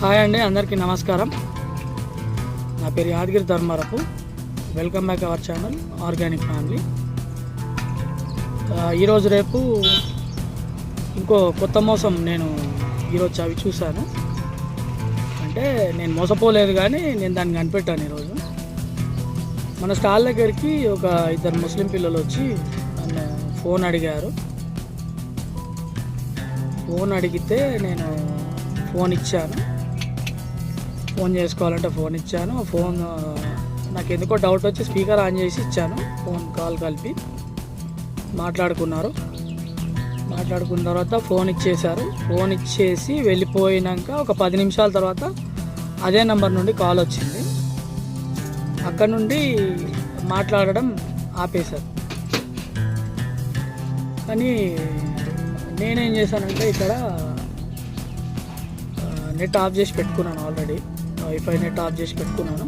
Hi అండి అందరికీ నమస్కారం. నా పేరు Yadagiri Dharmarapu. Welcome back our channel organic family. ఈరోజు రేపు ఇంకో కొత్త మోసం నేను ఈరోజు అవి చూశాను. అంటే నేను మోసపోలేదు కానీ నేను దాన్ని కనిపెట్టాను ఈరోజు. మన స్టాల్ దగ్గరికి ఒక ఇద్దరు ముస్లిం పిల్లలు వచ్చి నన్ను ఫోన్ అడిగారు. ఫోన్ అడిగితే నేను ఫోన్ ఇచ్చాను. ఫోన్ చేసుకోవాలంటే ఫోన్ ఇచ్చాను. ఫోన్ నాకు ఎందుకో డౌట్ వచ్చి స్పీకర్ ఆన్ చేసి ఇచ్చాను. ఫోన్ కాల్ కలిపి మాట్లాడుకున్నారు. మాట్లాడుకున్న తర్వాత ఫోన్ ఇచ్చేశారు. ఫోన్ ఇచ్చేసి వెళ్ళిపోయినాక ఒక పది నిమిషాల తర్వాత అదే నెంబర్ నుండి కాల్ వచ్చింది. అక్కడ నుండి మాట్లాడడం ఆపేశారు. కానీ నేనేం చేశానంటే ఇక్కడ నెట్ ఆఫ్ చేసి పెట్టుకున్నాను ఆల్రెడీ. వైఫై నెట్ ఆఫ్ చేసి పెట్టుకున్నాను.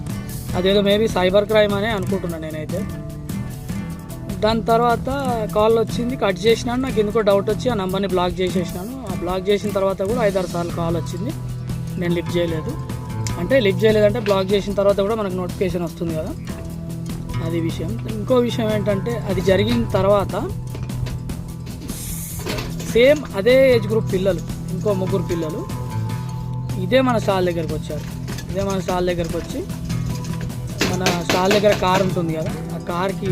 అదేదో మేబీ సైబర్ క్రైమ్ అనే అనుకుంటున్నాను నేనైతే. దాని తర్వాత కాల్ వచ్చింది కట్ చేసినాను. నాకు ఎందుకో డౌట్ వచ్చి ఆ నెంబర్ని బ్లాక్ చేసేసినాను. ఆ బ్లాక్ చేసిన తర్వాత కూడా ఐదారు సార్లు కాల్ వచ్చింది. నేను లిఫ్ట్ చేయలేదు. అంటే లిఫ్ట్ చేయలేదంటే బ్లాక్ చేసిన తర్వాత కూడా మనకు నోటిఫికేషన్ వస్తుంది కదా. అది విషయం. ఇంకో విషయం ఏంటంటే అది జరిగిన తర్వాత సేమ్ అదే ఏజ్ గ్రూప్ పిల్లలు ఇంకో ముగ్గురు పిల్లలు ఇదే మన సార్ దగ్గరికి వచ్చారు. ఇదే మన స్టాల్ దగ్గరకు వచ్చి మన స్టాల్ దగ్గర కార్ ఉంటుంది కదా ఆ కార్కి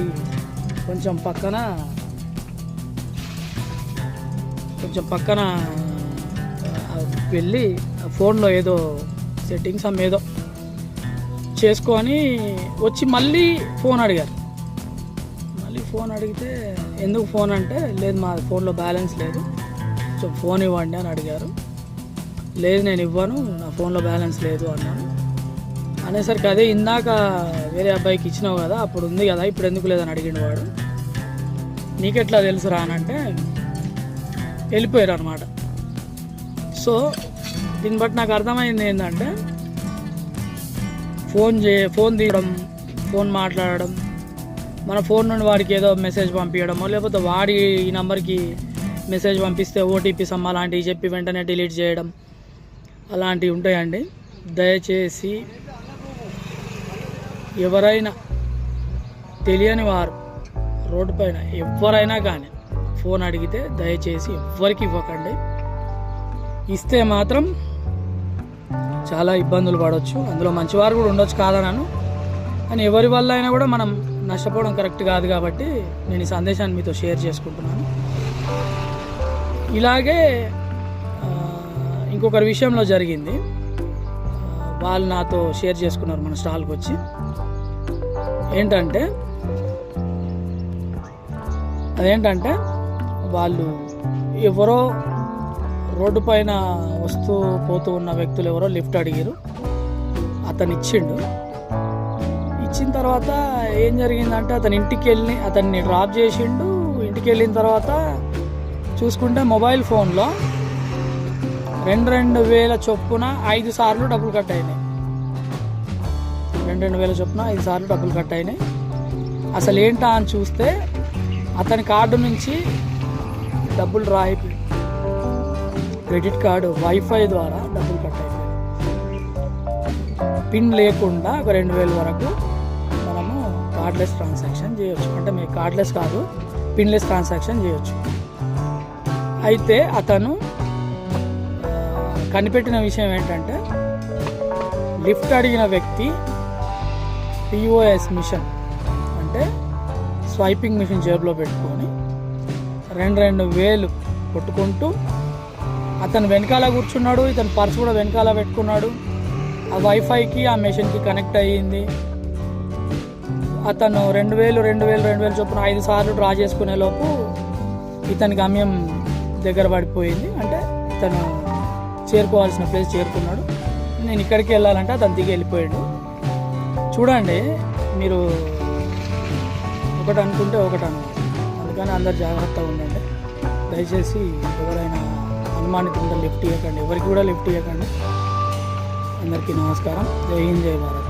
కొంచెం పక్కన కొంచెం పక్కన వెళ్ళి ఆ ఫోన్లో ఏదో సెట్టింగ్స్ అమ్మ ఏదో చేసుకొని వచ్చి మళ్ళీ ఫోన్ అడిగారు. మళ్ళీ ఫోన్ అడిగితే ఎందుకు ఫోన్ అంటే లేదు మా ఫోన్లో బ్యాలెన్స్ లేదు సో ఫోన్ ఇవ్వండి అని అడిగారు. లేదు నేను ఇవ్వను నా ఫోన్లో బ్యాలెన్స్ లేదు అన్నాను అనేసరికి అదే ఇందాక వేరే అబ్బాయికి ఇచ్చినావు కదా అప్పుడు ఉంది కదా ఇప్పుడు ఎందుకు లేదని అడిగిండు వాడు. నీకెట్లా తెలుసురా అని అంటే వెళ్ళిపోయారు అనమాట సో దీన్ని బట్టి నాకు అర్థమైంది ఏంటంటే ఫోన్ చే ఫోన్ తీయడం ఫోన్ మాట్లాడడం మన ఫోన్ నుండి వాడికి ఏదో మెసేజ్ పంపించడమో లేకపోతే వాడి ఈ నెంబర్కి మెసేజ్ పంపిస్తే ఓటీపీ సమ్మ అలాంటివి చెప్పి వెంటనే డిలీట్ చేయడం అలాంటివి ఉంటాయండి. దయచేసి ఎవరైనా తెలియని వారు రోడ్డు పైన ఎవరైనా కానీ ఫోన్ అడిగితే దయచేసి ఎవ్వరికి ఇవ్వకండి. ఇస్తే మాత్రం చాలా ఇబ్బందులు పడవచ్చు అందులో మంచివారు కూడా ఉండొచ్చు కాదన్నాను కానీ ఎవరి వల్ల అయినా కూడా మనం నష్టపోవడం కరెక్ట్ కాదు కాబట్టి నేను ఈ సందేశాన్ని మీతో షేర్ చేసుకుంటున్నాను. ఇలాగే ఇంకొకరి విషయంలో జరిగింది. వాళ్ళు నాతో షేర్ చేసుకున్నారు మన స్టాల్కి వచ్చి. ఏంటంటే అదేంటంటే వాళ్ళు ఎవరో రోడ్డు పైన వస్తూ పోతూ ఉన్న వ్యక్తులు ఎవరో లిఫ్ట్ అడిగారు. అతను ఇచ్చిండు. ఇచ్చిన తర్వాత ఏం జరిగిందంటే అతని ఇంటికి వెళ్ళి అతన్ని డ్రాప్ చేసిండు. ఇంటికి వెళ్ళిన తర్వాత చూసుకుంటే మొబైల్ ఫోన్లో రెండు రెండు వేల చొప్పున ఐదు సార్లు డబ్బులు కట్ అయినాయి. రెండు రెండు వేల చొప్పున ఐదు సార్లు డబ్బులు కట్ అయినాయి. అసలు ఏంటా అని చూస్తే అతని కార్డు నుంచి డబ్బులు డ్రా క్రెడిట్ కార్డు వైఫై ద్వారా డబ్బులు కట్ అయిపోయాయి పిన్ లేకుండా ఒక రెండు వేల వరకు మనము కార్డ్లెస్ ట్రాన్సాక్షన్ చేయొచ్చు. అంటే మీ కార్డ్లెస్ కాదు పిన్లెస్ ట్రాన్సాక్షన్ చేయొచ్చు. అయితే అతను కనిపెట్టిన విషయం ఏంటంటే లిఫ్ట్ అడిగిన వ్యక్తి పిఓఎస్ మిషన్ అంటే స్వైపింగ్ మిషన్ జేబులో పెట్టుకొని రెండు రెండు వేలు కొట్టుకుంటూ అతను వెనకాల కూర్చున్నాడు ఇతను పర్స్ కూడా వెనకాల పెట్టుకున్నాడు. ఆ వైఫైకి ఆ మెషిన్కి కనెక్ట్ అయ్యింది. అతను రెండు వేలు రెండు వేలు రెండు వేలు చొప్పున ఐదు సార్లు డ్రా చేసుకునే లోపు ఇతని గమ్యం దగ్గర పడిపోయింది. అంటే ఇతను చేరుకోవాల్సిన ప్లేస్ చేరుకున్నాడు. నేను ఇక్కడికి వెళ్ళాలంటే అతను దిగి వెళ్ళిపోయాడు. చూడండి మీరు ఒకటి అనుకుంటే ఒకటి అనుకుంటారు అందుకని అందరు జాగ్రత్తగా ఉండండి. దయచేసి ఎవరైనా అనుమానితుంటే లిఫ్ట్ ఇవ్వకండి. ఎవరికి కూడా లిఫ్ట్ ఇవ్వకండి. అందరికీ నమస్కారం. జై హింద్ జై భారత్.